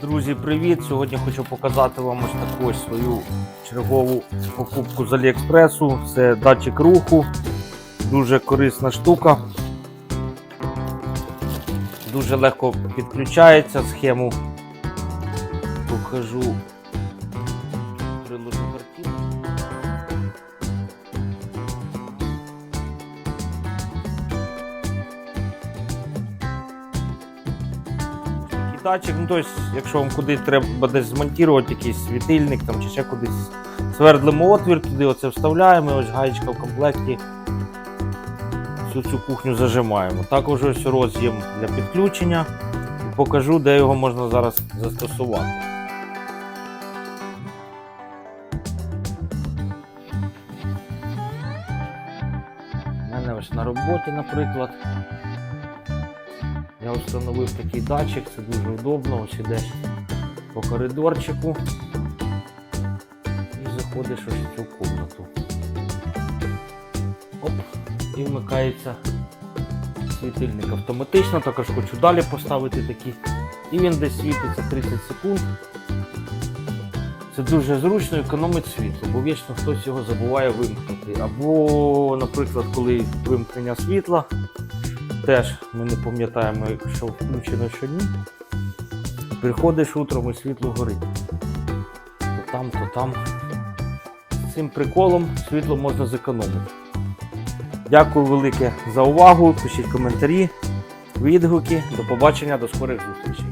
Друзі, привіт! Сьогодні хочу показати вам ось таку ось свою чергову покупку з Аліекспресу. Це датчик руху. Дуже корисна штука. Дуже легко підключається схему. Покажу. Приложу картинку. Датчик, ну тобто, якщо вам кудись треба десь змонтувати якийсь світильник там, чи ще кудись свердлимо отвір, туди оце вставляємо, і ось гаєчка в комплекті. Всю цю кухню зажимаємо. Також ось роз'єм для підключення. І покажу, де його можна зараз застосувати. У мене ось на роботі, наприклад. Я встановив такий датчик, це дуже удобно. Ось ідеш по коридорчику і заходиш ось в цю кімнату. Оп, і вмикається світильник автоматично. Також хочу далі поставити такий. І він десь світиться 30 секунд. Це дуже зручно економить світло, бо вічно хтось його забуває вимкнути. Або, наприклад, коли вимкнення світла, теж ми не пам'ятаємо, якщо включено щодні. Приходиш утром і світло горить. То там, то там. Цим приколом світло можна зекономити. Дякую велике за увагу. Пишіть коментарі, відгуки. До побачення, до скорих зустрічей.